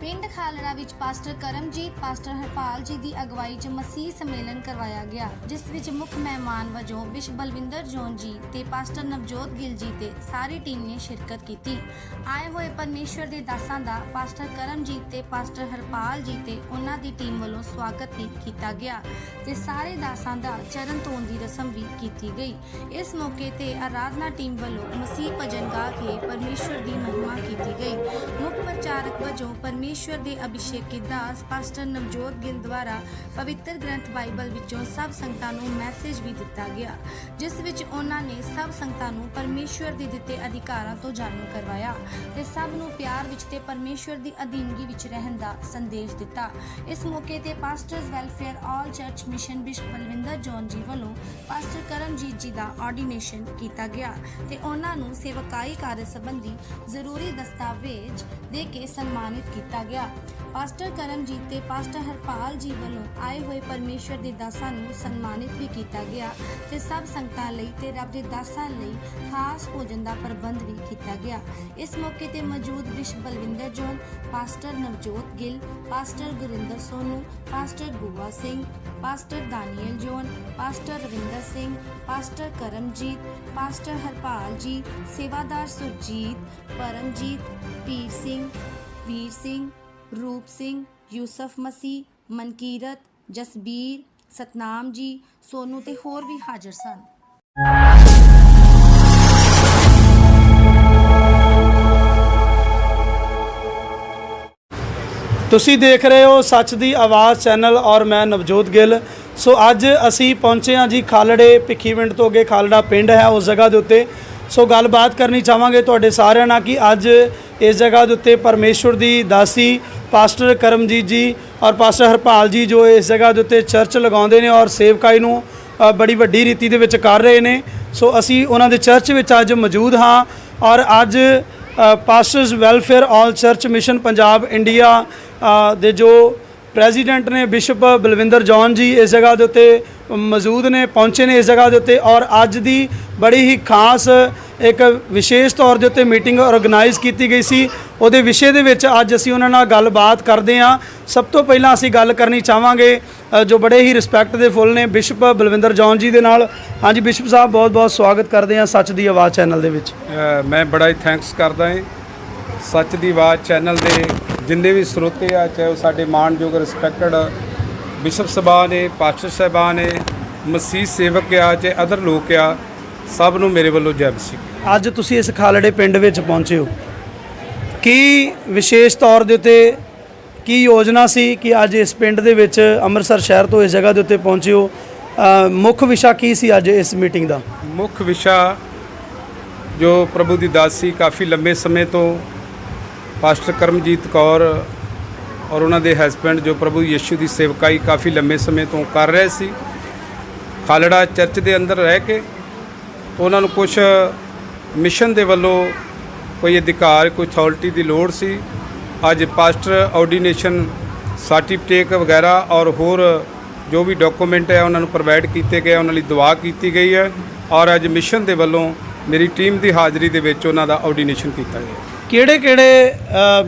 ਪਿੰਡ ਖਾਲੜਾ ਵਿੱਚ pastor Karamjit, pastor Harpal ਜੀ ਦੀ ਅਗਵਾਈ 'ਚ ਮਸੀਹ ਸੰਮੇਲਨ ਕਰਵਾਇਆ ਗਿਆ, ਜਿਸ ਵਿੱਚ ਮੁੱਖ ਮਹਿਮਾਨ ਵਜੋਂ ਬਿਸ਼ਪ ਬਲਵਿੰਦਰ ਜੋਨ ਜੀ ਤੇ ਪਾਸਟਰ ਨਵਜੋਤ ਗਿੱਲ ਜੀ ਤੇ ਸਾਰੀ ਟੀਮ ਨੇ ਸ਼ਿਰਕਤ ਕੀਤੀ। ਆਏ ਹੋਏ ਪਰਮੇਸ਼ਵਰ ਦੇ ਦਾਸਾਂ ਦਾ ਪਾਸਟਰ ਕਰਮਜੀਤ ਤੇ ਪਾਸਟਰ ਹਰਪਾਲ ਜੀ ਤੇ ਉਹਨਾਂ ਦੀ ਟੀਮ ਵੱਲੋਂ ਸਵਾਗਤ ਵੀ ਕੀਤਾ ਗਿਆ ਤੇ ਸਾਰੇ ਦਾਸਾਂ ਦਾ ਚਰਨ ਧੋਣ ਦੀ ਰਸਮ ਵੀ ਕੀਤੀ ਗਈ। ਇਸ ਮੌਕੇ ਤੇ ਆਰਾਧਨਾ ਟੀਮ ਵੱਲੋਂ ਮਸੀਹ ਭਜਨ ਗਾ ਕੇ ਪਰਮੇਸ਼ਵਰ ਦੀ ਮਹਿਮਾ ਕੀਤੀ ਗਈ। ਮੁੱਖ ਪ੍ਰਚਾਰਕ ਵਜੋਂ ਪਰਮੇਸ਼ਵਰ ਦੇ ਅਭਿਸ਼ੇਕੀ ਦਾਸ ਪਾਸਟਰ ਨਵਜੋਤ ਗਿੱਲ ਦੁਆਰਾ ਪਵਿੱਤਰ ਗ੍ਰੰਥ ਬਾਈਬਲ ਵਿੱਚੋਂ ਸਭ ਸੰਗਤਾਂ ਨੂੰ ਮੈਸੇਜ ਵੀ ਦਿੱਤਾ ਗਿਆ, ਜਿਸ ਵਿੱਚ ਉਹਨਾਂ ਨੇ ਸਭ ਸੰਗਤਾਂ ਨੂੰ ਪਰਮੇਸ਼ਵਰ ਦੇ ਦਿੱਤੇ ਅਧਿਕਾਰਾਂ ਤੋਂ ਜਾਣੂ ਕਰਵਾਇਆ ਤੇ ਸਭ ਨੂੰ ਪਿਆਰ ਵਿੱਚ ਤੇ ਪਰਮੇਸ਼ਵਰ ਦੀ ਅਧੀਨਗੀ ਵਿੱਚ ਰਹਿਣ ਦਾ ਸੰਦੇਸ਼ ਦਿੱਤਾ। ਇਸ ਮੌਕੇ ਤੇ pastors welfare all church mission bishop Balwinder John ji ਵੱਲੋਂ ਪਾਸਟਰ ਕਰਮਜੀਤ ਜੀ ਦਾ ਆਰਡੀਨੇਸ਼ਨ ਕੀਤਾ ਗਿਆ ਤੇ ਉਹਨਾਂ ਨੂੰ ਸੇਵਕਾਈ ਕਾਰਜ ਸੰਬੰਧੀ ਜ਼ਰੂਰੀ ਦਸਤਾਵੇਜ਼ ਦੇ ਕੇ ਸਨਮਾਨਿਤ ਕੀਤਾ ਗਿਆ। ਪਾਸਟਰ ਕਰਮਜੀਤ ਤੇ ਪਾਸਟਰ ਹਰਪਾਲ ਜੀ ਵੱਲੋਂ ਆਏ ਹੋਏ ਪਰਮੇਸ਼ਵਰ ਦੇ ਦਾਸਾਂ ਨੂੰ ਸਨਮਾਨਿਤ ਵੀ ਕੀਤਾ ਗਿਆ ਤੇ ਸਭ ਸੰਗਤਾਂ ਲਈ ਤੇ ਰੱਬ ਦੇ ਦਾਸਾਂ ਲਈ ਖਾਸ ਭੋਜਨ ਦਾ ਪ੍ਰਬੰਧ ਵੀ ਕੀਤਾ ਗਿਆ। ਇਸ ਮੌਕੇ ਤੇ ਮੌਜੂਦ bishop Balwinder John, pastor Navjot Gill, pastor Gurinder Sonu, pastor Guwa Singh, pastor Daniel John, pastor Ravinder Singh, pastor Karamjit, pastor Harpal ji, ਸੇਵਾਦਾਰ ਸੁਰਜੀਤ, ਪਰਮਜੀਤ, ਪੀਰ ਸਿੰਘ ਵੀਰ ਸਿੰਘ ਰੂਪ ਸਿੰਘ ਯੂਸਫ ਮਸੀ ਮਨਕੀਰਤ ਜਸਬੀਰ ਸਤਨਾਮ ਜੀ ਸੋਨੂ ਤੇ ਹੋਰ ਵੀ ਹਾਜ਼ਰ ਸਨ ਤੁਸੀਂ ਦੇਖ ਰਹੇ ਹੋ ਸੱਚ ਦੀ ਆਵਾਜ਼ ਚੈਨਲ ਔਰ ਮੈਂ ਨਵਜੋਤ ਗਿੱਲ ਸੋ ਅੱਜ ਅਸੀਂ ਪਹੁੰਚੇ ਹਾਂ ਜੀ ਖਾਲੜੇ ਭਿੱਖੀਵਿੰਡ ਤੋਂ ਅੱਗੇ ਖਾਲੜਾ ਪਿੰਡ ਹੈ ਉਸ ਜਗ੍ਹਾ ਦੇ ਉੱਤੇ ਸੋ ਗੱਲਬਾਤ ਕਰਨੀ ਚਾਹਾਂਗੇ ਤੁਹਾਡੇ ਸਾਰਿਆਂ ਨਾਲ ਕਿ ਅੱਜ ਇਸ ਜਗ੍ਹਾ ਦੇ ਉੱਤੇ ਪਰਮੇਸ਼ਵਰ ਦੀ ਦਾਸੀ ਪਾਸਟਰ ਕਰਮਜੀਤ ਜੀ ਔਰ ਪਾਸਟਰ ਹਰਪਾਲ ਜੀ ਜੋ ਇਸ ਜਗ੍ਹਾ ਦੇ ਉੱਤੇ ਚਰਚ ਲਗਾਉਂਦੇ ਨੇ ਔਰ ਸੇਵਕਾਈ ਨੂੰ ਬੜੀ ਵੱਡੀ ਰੀਤੀ ਦੇ ਵਿੱਚ ਕਰ ਰਹੇ ਨੇ। ਸੋ ਅਸੀਂ ਉਹਨਾਂ ਦੇ ਚਰਚ ਵਿੱਚ ਅੱਜ ਮੌਜੂਦ ਹਾਂ ਔਰ ਅੱਜ pastors welfare all church mission Punjab India ਦੇ ਜੋ ਪ੍ਰੈਜ਼ੀਡੈਂਟ ਨੇ ਬਿਸ਼ਪ ਬਲਵਿੰਦਰ ਜੌਨ ਜੀ ਇਸ ਜਗ੍ਹਾ ਦੇ ਉੱਤੇ ਮੌਜੂਦ ਨੇ, ਪਹੁੰਚੇ ਨੇ ਇਸ ਜਗ੍ਹਾ ਦੇ ਉੱਤੇ ਔਰ ਅੱਜ ਦੀ ਬੜੀ ਹੀ ਖਾਸ ਇੱਕ ਵਿਸ਼ੇਸ਼ ਤੌਰ ਦੇ ਉੱਤੇ ਮੀਟਿੰਗ ਆਰਗੇਨਾਈਜ਼ ਕੀਤੀ ਗਈ ਸੀ। ਉਹਦੇ ਵਿਸ਼ੇ ਦੇ ਵਿੱਚ ਅੱਜ ਅਸੀਂ ਉਹਨਾਂ ਨਾਲ ਗੱਲਬਾਤ ਕਰਦੇ ਹਾਂ। ਸਭ ਤੋਂ ਪਹਿਲਾਂ ਅਸੀਂ ਗੱਲ ਕਰਨੀ ਚਾਹਾਂਗੇ ਜੋ ਬੜੇ ਹੀ ਰਿਸਪੈਕਟ ਦੇ ਫੁੱਲ ਨੇ ਬਿਸ਼ਪ ਬਲਵਿੰਦਰ ਜੌਨ ਜੀ ਦੇ ਨਾਲ। ਹਾਂਜੀ ਬਿਸ਼ਪ ਸਾਹਿਬ ਬਹੁਤ ਬਹੁਤ ਸਵਾਗਤ ਕਰਦੇ ਹਾਂ ਸੱਚ ਦੀ ਆਵਾਜ਼ ਚੈਨਲ ਦੇ ਵਿੱਚ। ਮੈਂ ਬੜਾ ਹੀ ਥੈਂਕਸ ਕਰਦਾ ਹਾਂ। ਸੱਚ ਦੀ ਆਵਾਜ਼ ਚੈਨਲ ਦੇ ਜਿੰਨੇ ਵੀ ਸਰੋਤੇ ਆ, ਚਾਹੇ ਉਹ ਸਾਡੇ ਮਾਣਯੋਗ ਰਿਸਪੈਕਟਡ ਬਿਸ਼ਪ ਸਭਾ ਨੇ ਪਾਸਟਰ ਸਾਹਿਬਾਨ ਨੇ, ਮਸੀਹ ਸੇਵਕ ਆ, ਚਾਹੇ ਅਦਰ ਲੋਕ ਆ, ਸਭ ਨੂੰ ਮੇਰੇ ਵੱਲੋਂ ਜੈ ਮਸੀਹ ਅੱਜ ਤੁਸੀਂ ਇਸ ਖਾਲੜੇ ਪਿੰਡ ਵਿੱਚ ਪਹੁੰਚੇ ਹੋ। ਕੀ ਵਿਸ਼ੇਸ਼ ਤੌਰ ਦੇ ਉੱਤੇ ਕੀ ਯੋਜਨਾ ਸੀ ਕਿ ਅੱਜ ਇਸ ਪਿੰਡ ਦੇ ਵਿੱਚ ਅੰਮ੍ਰਿਤਸਰ ਸ਼ਹਿਰ ਤੋਂ ਇਸ ਜਗ੍ਹਾ ਦੇ ਉੱਤੇ ਪਹੁੰਚੇ ਹੋ? ਮੁੱਖ ਵਿਸ਼ਾ ਕੀ ਸੀ ਅੱਜ ਇਸ ਮੀਟਿੰਗ ਦਾ? ਮੁੱਖ ਵਿਸ਼ਾ ਜੋ ਪ੍ਰਭੂ ਦੀ ਦਾਸੀ ਕਾਫੀ ਲੰਬੇ ਸਮੇਂ ਤੋਂ ਪਾਸਟਰ ਕਰਮਜੀਤ ਕੌਰ ਔਰ ਉਹਨਾਂ ਦੇ ਹਸਬੰਡ ਜੋ ਪ੍ਰਭੂ ਯਿਸੂ ਦੀ ਸੇਵਕਾਈ ਕਾਫੀ ਲੰਬੇ ਸਮੇਂ ਤੋਂ ਕਰ ਰਹੇ ਸੀ। ਖਾਲੜਾ ਚਰਚ ਦੇ ਅੰਦਰ ਰਹਿ ਕੇ ਉਹਨਾਂ ਨੂੰ ਕੁਝ ਮਿਸ਼ਨ ਦੇ ਵੱਲੋਂ ਕੋਈ ਅਧਿਕਾਰ, ਕੋਈ ਅਥਾਰਟੀ ਦੀ ਲੋੜ ਸੀ। ਅੱਜ ਪਾਸਟਰ ਆਰਡੀਨੇਸ਼ਨ ਸਰਟੀਫਿਕੇਟ ਵਗੈਰਾ ਔਰ ਹੋਰ ਜੋ ਵੀ ਡਾਕੂਮੈਂਟ ਹੈ, ਉਹਨਾਂ ਨੂੰ ਪ੍ਰੋਵਾਈਡ ਕੀਤੇ ਗਏ, ਉਹਨਾਂ ਲਈ ਦੁਆ ਕੀਤੀ ਗਈ ਹੈ। ਔਰ ਅੱਜ ਮਿਸ਼ਨ ਦੇ ਵੱਲੋਂ ਮੇਰੀ ਟੀਮ ਦੀ ਹਾਜ਼ਰੀ ਦੇ ਵਿੱਚ ਉਹਨਾਂ ਦਾ ਆਰਡੀਨੇਸ਼ਨ ਕੀਤਾ ਗਿਆ। ਕਿਹੜੇ ਕਿਹੜੇ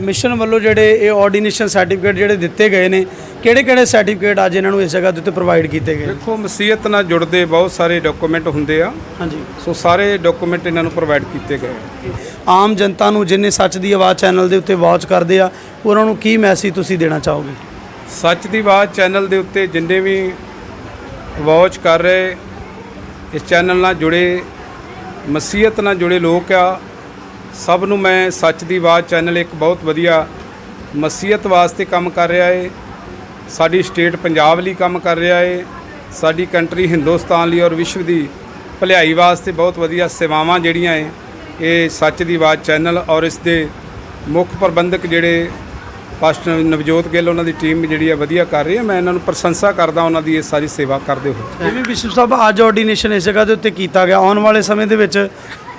ਮਿਸ਼ਨ ਵੱਲੋਂ ਜਿਹੜੇ ਇਹ ਆਰਡੀਨੇਸ਼ਨ ਸਰਟੀਫਿਕੇਟ ਜਿਹੜੇ ਦਿੱਤੇ ਗਏ ਨੇ ਕਿਹੜੇ ਕਿਹੜੇ ਸਰਟੀਫਿਕੇਟ ਅੱਜ ਇਹਨਾਂ ਨੂੰ ਇਸ ਜਗ੍ਹਾ ਦੇ ਉੱਤੇ ਪ੍ਰੋਵਾਈਡ ਕੀਤੇ ਗਏ? ਦੇਖੋ ਮਸੀਹਤ ਨਾਲ ਜੁੜਦੇ ਬਹੁਤ ਸਾਰੇ ਡਾਕੂਮੈਂਟ ਹੁੰਦੇ ਆ। ਹਾਂਜੀ। ਸੋ ਸਾਰੇ ਡਾਕੂਮੈਂਟ ਇਹਨਾਂ ਨੂੰ ਪ੍ਰੋਵਾਈਡ ਕੀਤੇ ਗਏ ਆਮ ਜਨਤਾ ਨੂੰ ਜਿਨੇ ਸੱਚ ਦੀ ਆਵਾਜ਼ ਚੈਨਲ ਦੇ ਉੱਤੇ ਵਾਚ ਕਰਦੇ ਆ ਉਹਨਾਂ ਨੂੰ ਕੀ ਮੈਸੇਜ ਤੁਸੀਂ ਦੇਣਾ ਚਾਹੋਗੇ? ਸੱਚ ਦੀ ਆਵਾਜ਼ ਚੈਨਲ ਦੇ ਉੱਤੇ ਜਿੰਨੇ ਵੀ ਵਾਚ ਕਰ ਰਹੇ ਇਸ ਚੈਨਲ ਨਾਲ ਜੁੜੇ ਮਸੀਹਤ ਨਾਲ ਜੁੜੇ ਲੋਕ ਆ ਸਭ ਨੂੰ ਮੈਂ ਸੱਚ ਦੀ ਆਵਾਜ਼ ਚੈਨਲ ਇੱਕ ਬਹੁਤ ਵਧੀਆ ਮਸੀਹਤ ਵਾਸਤੇ ਕੰਮ ਕਰ ਰਿਹਾ ਏ। ਸਾਡੀ ਸਟੇਟ ਪੰਜਾਬ ਲਈ ਕੰਮ ਕਰ ਰਿਹਾ ਏ। ਸਾਡੀ ਕੰਟਰੀ ਹਿੰਦੁਸਤਾਨ ਲਈ ਔਰ ਵਿਸ਼ਵ ਦੀ ਭਲਾਈ ਵਾਸਤੇ ਬਹੁਤ ਵਧੀਆ ਸੇਵਾਵਾਂ ਜਿਹੜੀਆਂ ਏ, ਇਹ ਸੱਚ ਦੀ ਆਵਾਜ਼ ਚੈਨਲ ਔਰ ਇਸ ਦੇ ਮੁੱਖ ਪ੍ਰਬੰਧਕ ਜਿਹੜੇ ਪਾਸਟਰ ਨਵਜੋਤ ਗਿੱਲ ਉਹਨਾਂ ਦੀ ਟੀਮ ਜਿਹੜੀ ਹੈ ਵਧੀਆ ਕਰ ਰਹੀ ਹੈ ਮੈਂ ਇਹਨਾਂ ਨੂੰ ਪ੍ਰਸ਼ੰਸਾ ਕਰਦਾ ਉਹਨਾਂ ਦੀ ਇਹ ਸਾਰੀ ਸੇਵਾ ਕਰਦੇ ਹੋਏ। ਇਹ ਵੀ ਬਿਸ਼ਪ ਸਾਹਿਬ ਅੱਜ ਆਰਡੀਨੇਸ਼ਨ ਇਸ ਜਗ੍ਹਾ ਦੇ ਉੱਤੇ ਕੀਤਾ ਗਿਆ। ਆਉਣ ਵਾਲੇ ਸਮੇਂ ਦੇ ਵਿੱਚ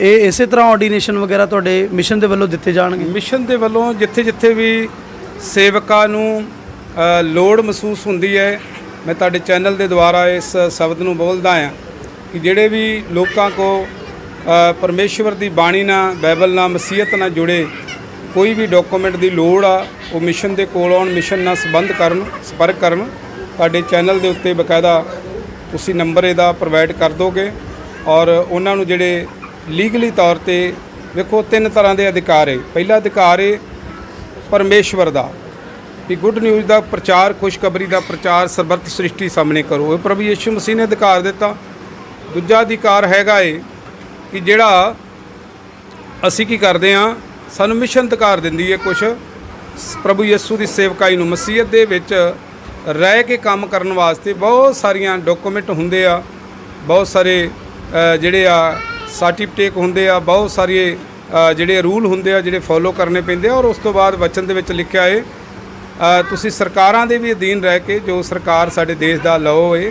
ਇਹ ਇਸੇ ਤਰ੍ਹਾਂ ਆਰਡੀਨੇਸ਼ਨ ਵਗੈਰਾ ਤੁਹਾਡੇ ਮਿਸ਼ਨ ਦੇ ਵੱਲੋਂ ਦਿੱਤੇ ਜਾਣਗੇ? ਮਿਸ਼ਨ ਦੇ ਵੱਲੋਂ ਜਿੱਥੇ ਜਿੱਥੇ ਵੀ ਸੇਵਕਾਂ ਨੂੰ ਲੋੜ ਮਹਿਸੂਸ ਹੁੰਦੀ ਹੈ ਮੈਂ ਤੁਹਾਡੇ ਚੈਨਲ ਦੇ ਦੁਆਰਾ ਇਸ ਸ਼ਬਦ ਨੂੰ ਬੋਲਦਾ ਹਾਂ ਕਿ ਜਿਹੜੇ ਵੀ ਲੋਕਾਂ ਕੋ ਪਰਮੇਸ਼ਵਰ ਦੀ ਬਾਣੀ ਨਾਲ ਬਾਈਬਲ ਨਾਲ ਮਸੀਹਤ ਨਾਲ ਜੁੜੇ ਕੋਈ ਵੀ ਡਾਕੂਮੈਂਟ ਦੀ ਲੋੜ ਆ, ਉਹ ਮਿਸ਼ਨ ਦੇ ਕੋਲ ਆਉਣ ਮਿਸ਼ਨ ਨਾਲ ਸੰਬੰਧ ਕਰਨ, ਸੰਪਰਕ ਕਰਨ, ਸਾਡੇ ਚੈਨਲ ਦੇ ਉੱਤੇ ਬਕਾਇਦਾ ਤੁਸੀਂ ਨੰਬਰ ਇਹਦਾ ਪ੍ਰੋਵਾਈਡ ਕਰ ਦੋਗੇ ਔਰ ਉਹਨਾਂ ਨੂੰ ਜਿਹੜੇ ਲੀਗਲੀ ਤੌਰ ਤੇ ਵੇਖੋ ਤਿੰਨ ਤਰ੍ਹਾਂ ਦੇ ਅਧਿਕਾਰ ਹੈ। ਪਹਿਲਾ ਅਧਿਕਾਰ ਹੈ ਪਰਮੇਸ਼ਵਰ ਦਾ, ਵੀ ਗੁੱਡ ਨਿਊਜ਼ ਦਾ ਪ੍ਰਚਾਰ, ਖੁਸ਼ਖਬਰੀ ਦਾ ਪ੍ਰਚਾਰ, ਸਰਬੱਤ ਸ੍ਰਿਸ਼ਟੀ ਸਾਹਮਣੇ ਕਰੋ। ਇਹ ਪ੍ਰਭੂ ਯਿਸੂ ਮਸੀਹ ਨੇ ਅਧਿਕਾਰ ਦਿੱਤਾ। ਦੂਜਾ ਅਧਿਕਾਰ ਹੈਗਾ ਏ ਕਿ ਜਿਹੜਾ ਅਸੀਂ ਕੀ ਕਰਦੇ ਆ ਸਾਨੂੰ ਮਿਸ਼ਨ ਅਧਿਕਾਰ ਦਿੰਦੀ ਹੈ ਕੁਝ ਪ੍ਰਭੂ ਯਿਸੂ ਦੀ ਸੇਵਕਾਈ ਨੂੰ ਮਸੀਹਤ ਦੇ ਵਿੱਚ ਰਹਿ ਕੇ ਕੰਮ ਕਰਨ ਵਾਸਤੇ ਬਹੁਤ ਸਾਰੀਆਂ ਡਾਕੂਮੈਂਟ ਹੁੰਦੇ ਆ। ਬਹੁਤ ਸਾਰੇ ਜਿਹੜੇ ਆ ਸਰਟੀਫਿਕੇਟ ਹੁੰਦੇ ਆ ਬਹੁਤ ਸਾਰੇ ਜਿਹੜੇ ਰੂਲ ਹੁੰਦੇ ਆ ਜਿਹੜੇ ਫੋਲੋ ਕਰਨੇ ਪੈਂਦੇ ਆ ਔਰ ਉਸ ਤੋਂ ਬਾਅਦ ਵਚਨ ਦੇ ਵਿੱਚ ਲਿਖਿਆ ਏ ਤੁਸੀਂ ਸਰਕਾਰਾਂ ਦੇ ਵੀ ਅਧੀਨ ਰਹਿ ਕੇ ਜੋ ਸਰਕਾਰ ਸਾਡੇ ਦੇਸ਼ ਦਾ ਲਾਅ ਏ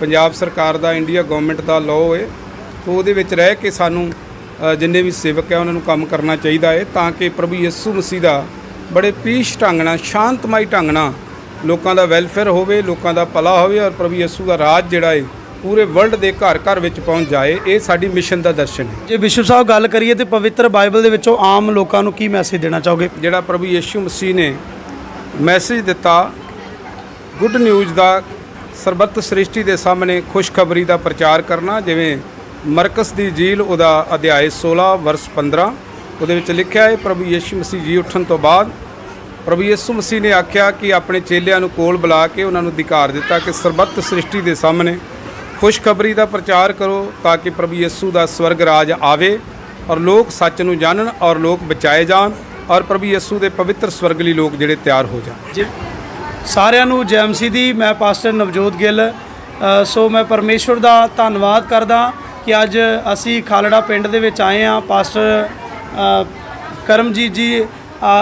ਪੰਜਾਬ ਸਰਕਾਰ ਦਾ ਇੰਡੀਆ ਗਵਰਨਮੈਂਟ ਦਾ ਲਾਅ ਏ ਤੋਂ ਉਹਦੇ ਵਿੱਚ ਰਹਿ ਕੇ ਸਾਨੂੰ ਜਿੰਨੇ ਵੀ ਸੇਵਕ ਆ ਉਹਨਾਂ ਨੂੰ ਕੰਮ ਕਰਨਾ ਚਾਹੀਦਾ ਏ ਤਾਂ ਕਿ ਪ੍ਰਭੂ ਯਿਸੂ ਮਸੀਹ ਦਾ ਬੜੇ ਪੀਸ਼ ਢੰਗ ਨਾਲ ਸ਼ਾਂਤਮਈ ਢੰਗ ਨਾਲ ਲੋਕਾਂ ਦਾ ਵੈਲਫੇਅਰ ਹੋਵੇ ਲੋਕਾਂ ਦਾ ਭਲਾ ਹੋਵੇ ਔਰ ਪ੍ਰਭੂ ਯਿਸੂ ਦਾ ਰਾਜ ਜਿਹੜਾ ਏ ਪੂਰੇ ਵਰਲਡ ਦੇ ਘਰ ਘਰ ਵਿੱਚ ਪਹੁੰਚ ਜਾਏ ਇਹ ਸਾਡੀ ਮਿਸ਼ਨ ਦਾ ਦਰਸ਼ਨ ਹੈ। ਜੇ ਵਿਸ਼ਵ ਸਾਹਿਬ ਗੱਲ ਕਰੀਏ ਤੇ ਪਵਿੱਤਰ ਬਾਈਬਲ ਦੇ ਵਿੱਚੋਂ ਆਮ ਲੋਕਾਂ ਨੂੰ ਕੀ ਮੈਸੇਜ ਦੇਣਾ ਚਾਹੋਗੇ? ਜਿਹੜਾ ਪ੍ਰਭੂ ਯਿਸੂ ਮਸੀਹ ਨੇ ਮੈਸੇਜ ਦਿੱਤਾ ਗੁੱਡ ਨਿਊਜ਼ ਦਾ ਸਰਬੱਤ ਸ੍ਰਿਸ਼ਟੀ ਦੇ ਸਾਹਮਣੇ ਖੁਸ਼ਖਬਰੀ ਦਾ ਪ੍ਰਚਾਰ ਕਰਨਾ ਜਿਵੇਂ ਮਰਕਸ ਦੀ ਜੀਲ ਉਹਦਾ ਅਧਿਆਇ 16 ਵਰਸ 15 ਉਹਦੇ ਵਿੱਚ ਲਿਖਿਆ ਹੈ, ਪ੍ਰਭੂ ਯਿਸੂ ਮਸੀਹ ਜੀ ਉੱਠਣ ਤੋਂ ਬਾਅਦ ਪ੍ਰਭੂ ਯਿਸੂ ਮਸੀਹ ਨੇ ਆਖਿਆ ਕਿ ਆਪਣੇ ਚੇਲਿਆਂ ਨੂੰ ਕੋਲ ਬੁਲਾ ਕੇ ਉਹਨਾਂ ਨੂੰ ਅਧਿਕਾਰ ਦਿੱਤਾ ਕਿ ਸਰਬੱਤ ਸ੍ਰਿਸ਼ਟੀ ਦੇ ਸਾਹਮਣੇ ਖੁਸ਼ਖਬਰੀ ਦਾ ਪ੍ਰਚਾਰ ਕਰੋ ਤਾਂ ਕਿ ਪ੍ਰਭੂ ਯਿਸੂ ਦਾ ਸਵਰਗ ਰਾਜ ਆਵੇ ਔਰ ਲੋਕ ਸੱਚ ਨੂੰ ਜਾਣਨ ਔਰ ਲੋਕ ਬਚਾਏ ਜਾਣ ਔਰ ਪ੍ਰਭੂ ਯਿਸੂ ਦੇ ਪਵਿੱਤਰ ਸਵਰਗ ਲਈ ਲੋਕ ਜਿਹੜੇ ਤਿਆਰ ਹੋ ਜਾਣ। ਜੀ, ਸਾਰਿਆਂ ਨੂੰ ਜੈਮਸੀ ਦੀ, ਮੈਂ ਪਾਸਟਰ ਨਵਜੋਤ ਗਿੱਲ। ਸੋ ਮੈਂ ਪਰਮੇਸ਼ਵਰ ਦਾ ਧੰਨਵਾਦ ਕਰਦਾ। ਕਿ ਅੱਜ ਅਸੀਂ ਖਾਲੜਾ ਪਿੰਡ ਦੇ ਵਿੱਚ ਆਏ ਹਾਂ। ਪਾਸਟਰ ਕਰਮਜੀਤ ਜੀ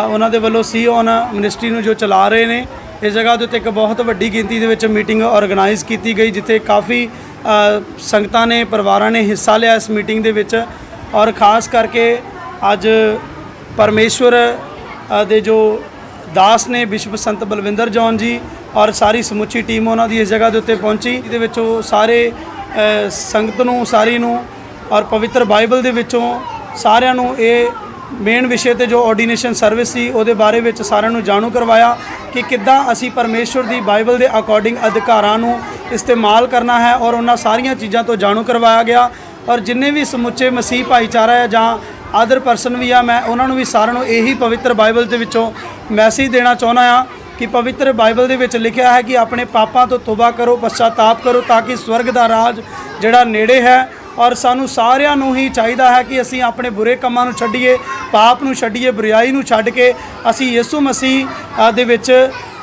ਉਹਨਾਂ ਦੇ ਵੱਲੋਂ ਸੀ ਔਨ ਮਿਨਿਸਟਰੀ ਨੂੰ ਜੋ ਚਲਾ ਰਹੇ ਨੇ। ਇਸ ਜਗ੍ਹਾ ਦੇ ਉੱਤੇ ਇੱਕ ਬਹੁਤ ਵੱਡੀ ਗਿਣਤੀ ਦੇ ਵਿੱਚ ਮੀਟਿੰਗ ਆਰਗੇਨਾਈਜ਼ ਕੀਤੀ ਗਈ, ਜਿੱਥੇ ਕਾਫੀ ਸੰਗਤਾਂ ਨੇ, ਪਰਿਵਾਰਾਂ ਨੇ ਹਿੱਸਾ ਲਿਆ ਇਸ ਮੀਟਿੰਗ ਦੇ ਵਿੱਚ। ਔਰ ਖਾਸ ਕਰਕੇ ਅੱਜ ਪਰਮੇਸ਼ਵਰ ਦੇ ਜੋ ਦਾਸ ਨੇ ਵਿਸ਼ਵ ਸੰਤ ਬਲਵਿੰਦਰ ਜੌਨ ਜੀ ਔਰ ਸਾਰੀ ਸਮੁੱਚੀ ਟੀਮ ਉਹਨਾਂ ਦੀ ਇਸ ਜਗ੍ਹਾ ਦੇ ਉੱਤੇ ਪਹੁੰਚੀ। ਇਹਦੇ ਵਿੱਚ ਉਹ ਸਾਰੇ ਸੰਗਤ ਨੂੰ, ਸਾਰੀ ਨੂੰ ਔਰ ਪਵਿੱਤਰ ਬਾਈਬਲ ਦੇ ਵਿੱਚੋਂ ਸਾਰਿਆਂ ਨੂੰ ਇਹ ਮੇਨ ਵਿਸ਼ੇ ਤੇ ਜੋ ਆਰਡੀਨੇਸ਼ਨ ਸਰਵਿਸ ਸੀ, ਉਹਦੇ ਬਾਰੇ ਵਿੱਚ ਸਾਰਿਆਂ ਨੂੰ ਜਾਣੂ ਕਰਵਾਇਆ ਕਿ ਕਿੱਦਾਂ ਅਸੀਂ ਪਰਮੇਸ਼ਵਰ ਦੀ ਬਾਈਬਲ ਦੇ ਅਕੋਰਡਿੰਗ ਅਧਿਕਾਰਾਂ ਨੂੰ ਇਸਤੇਮਾਲ ਕਰਨਾ ਹੈ ਔਰ ਉਹਨਾਂ ਸਾਰੀਆਂ ਚੀਜ਼ਾਂ ਤੋਂ ਜਾਣੂ ਕਰਵਾਇਆ ਗਿਆ। ਔਰ ਜਿੰਨੇ ਵੀ ਸਮੁੱਚੇ ਮਸੀਹ ਭਾਈਚਾਰਾ ਹੈ ਜਾਂ ਅਦਰ ਪਰਸਨ ਵੀ ਆ, ਮੈਂ ਉਹਨਾਂ ਨੂੰ ਵੀ ਸਾਰਿਆਂ ਨੂੰ ਇਹੀ ਪਵਿੱਤਰ ਬਾਈਬਲ ਦੇ ਵਿੱਚੋਂ ਮੈਸੇਜ ਦੇਣਾ ਚਾਹੁੰਦਾ ਆ ਕਿ ਪਵਿੱਤਰ ਬਾਈਬਲ ਦੇ ਵਿੱਚ ਲਿਖਿਆ ਹੈ ਕਿ ਆਪਣੇ ਪਾਪਾਂ ਤੋਂ ਤੋਬਾ ਕਰੋ, ਪਛਤਾਤਾਪ ਕਰੋ ਤਾਂ ਕਿ ਸਵਰਗ ਦਾ ਰਾਜ ਜਿਹੜਾ ਨੇੜੇ ਹੈ ਔਰ ਸਾਨੂੰ ਸਾਰਿਆਂ ਨੂੰ ਹੀ ਚਾਹੀਦਾ ਹੈ ਕਿ ਅਸੀਂ ਆਪਣੇ ਬੁਰੇ ਕੰਮਾਂ ਨੂੰ ਛੱਡੀਏ, ਪਾਪ ਨੂੰ ਛੱਡੀਏ, ਬੁਰਾਈ ਨੂੰ ਛੱਡ ਕੇ ਅਸੀਂ ਯਿਸੂ ਮਸੀਹ ਦੇ ਵਿੱਚ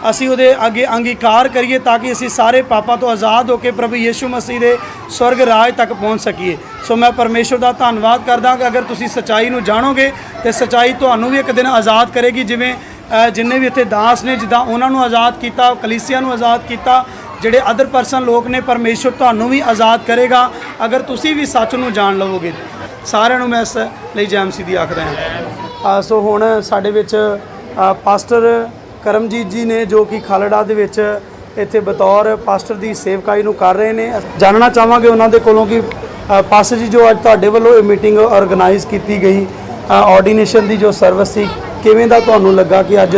ਅਸੀਂ ਉਹਦੇ ਅੱਗੇ ਅੰਗੀਕਾਰ ਕਰੀਏ ਤਾਂ ਕਿ ਅਸੀਂ ਸਾਰੇ ਪਾਪਾਂ ਤੋਂ ਆਜ਼ਾਦ ਹੋ ਕੇ ਪ੍ਰਭੂ ਯਿਸੂ ਮਸੀਹ ਦੇ ਸਵਰਗ ਰਾਜ ਤੱਕ ਪਹੁੰਚ ਸਕੀਏ। ਸੋ ਮੈਂ ਪਰਮੇਸ਼ਵਰ ਦਾ ਧੰਨਵਾਦ ਕਰਦਾ ਕਿ ਅਗਰ ਤੁਸੀਂ ਸਚਾਈ ਨੂੰ ਜਾਣੋਗੇ ਤੇ ਸਚਾਈ ਤੁਹਾਨੂੰ ਵੀ ਇੱਕ ਦਿਨ ਆਜ਼ਾਦ ਕਰੇਗੀ, ਜਿਵੇਂ ਜਿੰਨੇ ਵੀ ਇੱਥੇ ਦਾਸ ਨੇ, ਜਿੱਦਾਂ ਉਹਨਾਂ ਨੂੰ ਆਜ਼ਾਦ ਕੀਤਾ, ਕਲੀਸਿਆ ਨੂੰ ਆਜ਼ਾਦ ਕੀਤਾ, ਜਿਹੜੇ ਅਦਰ ਪਰਸਨ ਲੋਕ ਨੇ, ਪਰਮੇਸ਼ਵਰ ਤੁਹਾਨੂੰ ਵੀ ਆਜ਼ਾਦ ਕਰੇਗਾ। ਅਗਰ ਤੁਸੀਂ ਵੀ ਸੱਚ ਨੂੰ ਜਾਣ ਲਵੋਗੇ, ਸਾਰਿਆਂ ਨੂੰ ਮੈਂ ਇਸ ਲਈ ਜੈਮਸੀ ਦੀ ਆਖਦਾ ਹਾਂ। ਸੋ ਹੁਣ ਸਾਡੇ ਵਿੱਚ ਪਾਸਟਰ ਕਰਮਜੀਤ ਜੀ ਨੇ ਜੋ ਕਿ ਖਾਲੜਾ ਦੇ ਵਿੱਚ ਇੱਥੇ ਬਤੌਰ ਪਾਸਟਰ ਦੀ ਸੇਵਕਾਈ ਨੂੰ ਕਰ ਰਹੇ ਨੇ। ਜਾਣਨਾ ਚਾਹਾਂਗੇ ਉਹਨਾਂ ਦੇ ਕੋਲੋਂ ਕਿ ਪਾਸਟਰ ਜੀ ਜੋ ਅੱਜ ਤੁਹਾਡੇ ਵੱਲੋਂ ਇਹ ਮੀਟਿੰਗ ਆਰਗੇਨਾਈਜ਼ ਕੀਤੀ ਗਈ ਆਰਡੀਨੇਸ਼ਨ ਦੀ ਜੋ ਸਰਵਿਸ ਸੀ, ਕਿਵੇਂ ਦਾ ਤੁਹਾਨੂੰ ਲੱਗਾ ਕਿ ਅੱਜ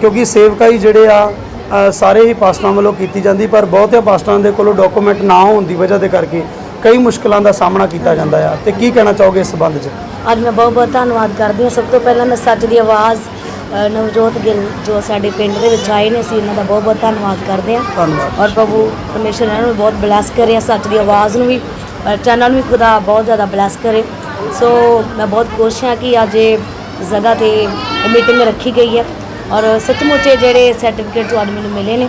ਕਿਉਂਕਿ ਸੇਵਕਾਈ ਜਿਹੜੇ ਆ ਸਾਰੇ ਹੀ ਪਾਸਟਰਾਂ ਵੱਲੋਂ ਕੀਤੀ ਜਾਂਦੀ, ਪਰ ਬਹੁਤੇ ਪਾਸਟਰਾਂ ਦੇ ਕੋਲੋਂ ਡਾਕੂਮੈਂਟ ਨਾ ਹੋਣ ਦੀ ਵਜ੍ਹਾ ਦੇ ਕਰਕੇ ਕਈ ਮੁਸ਼ਕਲਾਂ ਦਾ ਸਾਹਮਣਾ ਕੀਤਾ ਜਾਂਦਾ ਆ। ਤੇ ਕੀ ਕਹਿਣਾ ਚਾਹੋਗੇ ਇਸ ਸੰਬੰਧ 'ਚ? ਅੱਜ ਮੈਂ ਬਹੁਤ ਬਹੁਤ ਧੰਨਵਾਦ ਕਰਦੀ ਹਾਂ। ਸਭ ਤੋਂ ਪਹਿਲਾਂ ਮੈਂ ਸੱਚ ਦੀ ਆਵਾਜ਼ ਨਵਜੋਤ ਗਿੱਲ ਜੋ ਸਾਡੇ ਪਿੰਡ ਦੇ ਵਿੱਚ ਆਏ ਨੇ ਅਸੀਂ ਇਹਨਾਂ ਦਾ ਬਹੁਤ ਬਹੁਤ ਧੰਨਵਾਦ ਕਰਦੇ ਹਾਂ। ਧੰਨਵਾਦ। ਔਰ ਪ੍ਰਭੂ ਪਰਮੇਸ਼ਰ ਇਹਨਾਂ ਨੂੰ ਬਹੁਤ ਬਲੈਸ ਕਰੇ ਸੱਚ ਦੀ ਆਵਾਜ਼ ਨੂੰ ਵੀ ਚੈਨਲ ਨੂੰ ਵੀ ਖੁਦਾ ਬਹੁਤ ਜ਼ਿਆਦਾ ਬਲੈਸ ਕਰੇ। ਸੋ ਮੈਂ ਬਹੁਤ ਖੁਸ਼ ਹਾਂ ਕਿ ਅੱਜ ਇਹ ਜਗ੍ਹਾ ਤੇ ਮੀਟਿੰਗ ਰੱਖੀ ਗਈ ਹੈ। ਔਰ ਸੱਚਮੁੱਚ ਜਿਹੜੇ ਸਰਟੀਫਿਕੇਟ ਜੋ ਅੱਜ ਮੈਨੂੰ ਮਿਲੇ ਨੇ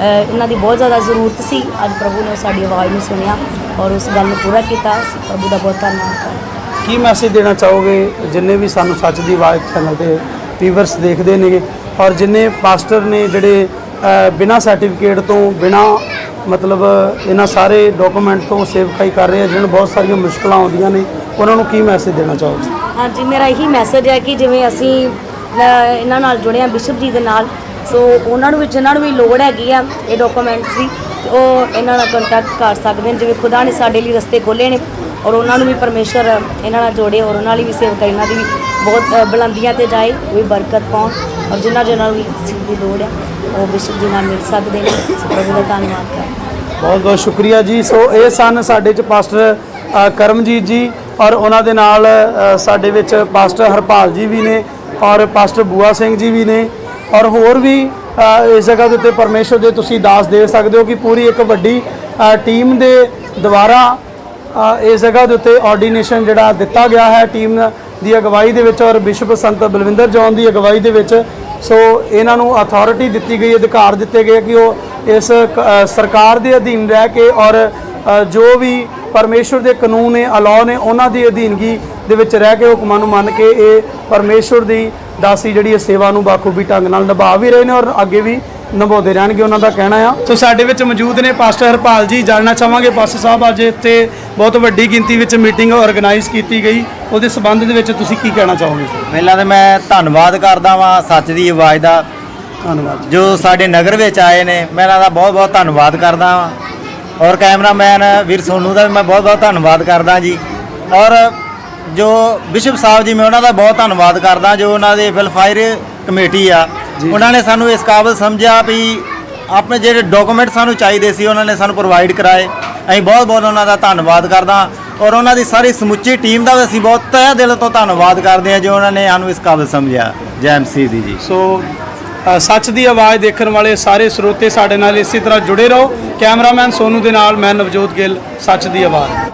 ਇਹਨਾਂ ਦੀ ਬਹੁਤ ਜ਼ਿਆਦਾ ਜ਼ਰੂਰਤ ਸੀ। ਅੱਜ ਪ੍ਰਭੂ ਨੇ ਸਾਡੀ ਆਵਾਜ਼ ਨੂੰ ਸੁਣਿਆ ਔਰ ਉਸ ਗੱਲ ਨੂੰ ਪੂਰਾ ਕੀਤਾ। ਪ੍ਰਭੂ ਦਾ ਬਹੁਤ ਧੰਨਵਾਦ ਕੀ ਮੈਸੇਜ ਦੇਣਾ ਚਾਹੋਗੇ? ਜਿੰਨੇ ਵੀ ਸਾਨੂੰ ਸੱਚ ਦੀ ਆਵਾਜ਼ ਚੈਨਲ ਤੇ ਵੀਵਰਸ ਦੇਖਦੇ ਨੇਗੇ। ਔਰ ਜਿੰਨੇ ਪਾਸਟਰ ਨੇ ਜਿਹੜੇ ਅ, ਬਿਨਾਂ ਸਰਟੀਫਿਕੇਟ ਤੋਂ ਬਿਨਾਂ ਮਤਲਬ ਇਹਨਾਂ ਸਾਰੇ ਡਾਕੂਮੈਂਟ ਤੋਂ ਸੇਵਕਾਈ ਕਰ ਰਹੇ ਆ ਜਿਹਨਾਂ ਨੂੰ ਬਹੁਤ ਸਾਰੀਆਂ ਮੁਸ਼ਕਲਾਂ ਆਉਂਦੀਆਂ ਨੇ ਉਹਨਾਂ ਨੂੰ ਕੀ ਮੈਸੇਜ ਦੇਣਾ ਚਾਹੋਗੇ? ਹਾਂਜੀ ਮੇਰਾ ਇਹੀ ਮੈਸੇਜ ਹੈ ਕਿ ਜਿਵੇਂ ਅਸੀਂ ਇਹਨਾਂ ਨਾਲ ਜੁੜੇ ਹਾਂ ਬਿਸ਼ਪ ਜੀ ਦੇ ਨਾਲ ਸੋ ਉਹਨਾਂ ਨੂੰ ਵੀ ਜਿਨ੍ਹਾਂ ਨੂੰ ਵੀ ਲੋੜ ਹੈਗੀ ਆ ਇਹ ਡਾਕੂਮੈਂਟਸ ਦੀ ਉਹ ਇਹਨਾਂ ਨਾਲ ਕੰਟੈਕਟ ਕਰ ਸਕਦੇ ਨੇ। ਜਿਵੇਂ ਖੁਦਾ ਨੇ ਸਾਡੇ ਲਈ ਰਸਤੇ ਖੋਲ੍ਹੇ ਨੇ ਔਰ ਉਹਨਾਂ ਨੂੰ ਵੀ ਪਰਮੇਸ਼ਰ ਇਹਨਾਂ ਨਾਲ ਜੋੜੇ ਔਰ ਉਹਨਾਂ ਲਈ ਵੀ ਸੇਵਕਾਈ ਇਹਨਾਂ ਦੀ ਵੀ। ਬਹੁਤ ਅ, ਬੁਲੰਦੀਆਂ ਤੇ ਜਾਏ ਕੋਈ ਬਰਕਤ ਪਾਉਣ। ਔਰ ਜਿਨ੍ਹਾਂ ਜਿਨ੍ਹਾਂ ਨੂੰ ਇਸ ਦੀ ਲੋੜ ਹੈ ਉਹ ਵਿਸ਼ਵ ਜੀ ਨਾਲ ਮਿਲ ਸਕਦੇ ਨੇ। ਸੋ ਪ੍ਰਭੂ ਦਾ ਧੰਨਵਾਦ ਕਰਦੇ ਬਹੁਤ ਬਹੁਤ ਸ਼ੁਕਰੀਆ ਜੀ। ਸੋ ਇਹ ਸਨ ਸਾਡੇ ਚ ਪਾਸਟਰ ਅ, ਕਰਮਜੀਤ ਜੀ ਔਰ ਉਹਨਾਂ ਦੇ ਨਾਲ ਅ, ਸਾਡੇ ਵਿੱਚ ਪਾਸਟਰ ਹਰਪਾਲ ਜੀ ਵੀ ਨੇ ਔਰ ਪਾਸਟਰ ਬੂਆ ਸਿੰਘ ਜੀ ਵੀ ਨੇ। ਔਰ ਹੋਰ ਵੀ ਅ, ਇਸ ਜਗ੍ਹਾ ਦੇ ਉੱਤੇ ਪਰਮੇਸ਼ਰ ਦੇ ਤੁਸੀਂ ਦਾਸ ਦੇ ਸਕਦੇ ਹੋ ਕਿ ਪੂਰੀ ਇੱਕ ਵੱਡੀ ਅ, ਟੀਮ ਦੇ ਦੁਆਰਾ ਅ, ਇਸ ਜਗ੍ਹਾ ਦੇ ਉੱਤੇ ਆਰਡੀਨੇਸ਼ਨ ਜਿਹੜਾ ਦਿੱਤਾ ਗਿਆ ਹੈ ਟੀਮ ਦੀ ਅਗਵਾਈ ਦੇ ਵਿੱਚ ਔਰ ਬਿਸ਼ਪ ਸੰਤ ਬਲਵਿੰਦਰ ਜੌਨ ਦੀ ਅਗਵਾਈ ਦੇ ਵਿੱਚ। ਸੋ ਇਹਨਾਂ ਨੂੰ ਅਥਾਰਟੀ ਦਿੱਤੀ ਗਈ, ਅਧਿਕਾਰ ਦਿੱਤੇ ਗਏ ਕਿ ਉਹ ਇਸ ਕ- ਸਰਕਾਰ ਦੇ ਅਧੀਨ ਰਹਿ ਕੇ ਔਰ ਜੋ ਵੀ ਪਰਮੇਸ਼ਵਰ ਦੇ ਕਾਨੂੰਨ ਨੇ ਅਲਾਅ ਨੇ, ਉਹਨਾਂ ਦੀ ਅਧੀਨਗੀ ਦੇ ਵਿੱਚ ਰਹਿ ਕੇ ਹੁਕਮਾਂ ਨੂੰ ਮੰਨ ਕੇ ਇਹ ਪਰਮੇਸ਼ਵਰ ਦੀ ਦਾਸੀ ਜਿਹੜੀ ਇਹ ਸੇਵਾ ਨੂੰ ਬਾਖੂਬੀ ਢੰਗ ਨਾਲ ਨਿਭਾ ਵੀ ਰਹੇ ਨੇ ਔਰ ਅੱਗੇ ਵੀ ਨਿਭਾਉਂਦੇ ਰਹਿਣਗੇ ਉਹਨਾਂ ਦਾ ਕਹਿਣਾ ਆ। ਸੋ ਸਾਡੇ ਵਿੱਚ ਮੌਜੂਦ ਨੇ ਪਾਸਟਰ ਹਰਪਾਲ ਜੀ ਜਾਣਨਾ ਚਾਹਾਂਗੇ ਪਾਸਟਰ ਸਾਹਿਬ ਅੱਜ ਇੱਥੇ ਬਹੁਤ ਵੱਡੀ ਗਿਣਤੀ ਵਿੱਚ ਮੀਟਿੰਗ ਆਰਗੇਨਾਈਜ਼ ਕੀਤੀ ਗਈ। ਉਹਦੇ ਸਬੰਧ ਦੇ ਵਿੱਚ ਤੁਸੀਂ ਕੀ ਕਹਿਣਾ ਚਾਹੋਗੇ? ਪਹਿਲਾਂ ਤਾਂ ਮੈਂ ਧੰਨਵਾਦ ਕਰਦਾ ਵਾਂ ਸੱਚ ਦੀ ਆਵਾਜ਼ ਦਾ। ਧੰਨਵਾਦ ਜੋ। ਸਾਡੇ ਨਗਰ ਵਿੱਚ ਆਏ ਨੇ ਮੈਂ ਇਹਨਾਂ ਦਾ ਬਹੁਤ ਬਹੁਤ ਧੰਨਵਾਦ ਕਰਦਾ ਵਾਂ। ਔਰ ਕੈਮਰਾਮੈਨ ਵੀਰ ਸੋਨੂ ਦਾ ਵੀ ਮੈਂ ਬਹੁਤ ਬਹੁਤ ਧੰਨਵਾਦ ਕਰਦਾ ਜੀ। ਔਰ ਜੋ ਬਿਸ਼ਪ ਸਾਹਿਬ ਜੀ ਮੈਂ ਉਹਨਾਂ ਦਾ ਬਹੁਤ ਧੰਨਵਾਦ ਕਰਦਾ ਜੋ ਉਹਨਾਂ ਦੇ ਵੈਲਫਾਇਰ ਕਮੇਟੀ ਆ। ਉਹਨਾਂ ਨੇ ਸਾਨੂੰ ਇਸ ਕਾਬਲ ਸਮਝਿਆ ਵੀ ਆਪਣੇ ਜਿਹੜੇ ਡਾਕੂਮੈਂਟ ਸਾਨੂੰ ਚਾਹੀਦੇ ਸੀ ਉਹਨਾਂ ਨੇ ਸਾਨੂੰ ਪ੍ਰੋਵਾਈਡ ਕਰਾਏ। ਅਸੀਂ ਬਹੁਤ ਬਹੁਤ ਉਹਨਾਂ ਦਾ ਧੰਨਵਾਦ ਕਰਦਾ ਔਰ ਉਹਨਾਂ ਦੀ ਸਾਰੀ ਸਮੁੱਚੀ ਟੀਮ ਦਾ ਵੀ ਅਸੀਂ ਬਹੁਤ ਤਹਿ ਦਿਲ ਤੋਂ ਧੰਨਵਾਦ ਕਰਦੇ ਹਾਂ ਜੋ ਉਹਨਾਂ ਨੇ ਸਾਨੂੰ ਇਸ ਕਾਬਲ ਸਮਝਿਆ। ਜੈ ਐਮਸੀ ਦੀ ਜੀ। ਸੋ ਸੱਚ ਦੀ ਆਵਾਜ਼ ਦੇਖਣ ਵਾਲੇ ਸਾਰੇ ਸਰੋਤੇ ਸਾਡੇ ਨਾਲ ਇਸੇ ਤਰ੍ਹਾਂ ਜੁੜੇ ਰਹੋ। ਕੈਮਰਾਮੈਨ ਸੋਨੂ ਦੇ ਨਾਲ ਮੈਂ ਨਵਜੋਤ ਗਿੱਲ ਸੱਚ ਦੀ ਆਵਾਜ਼।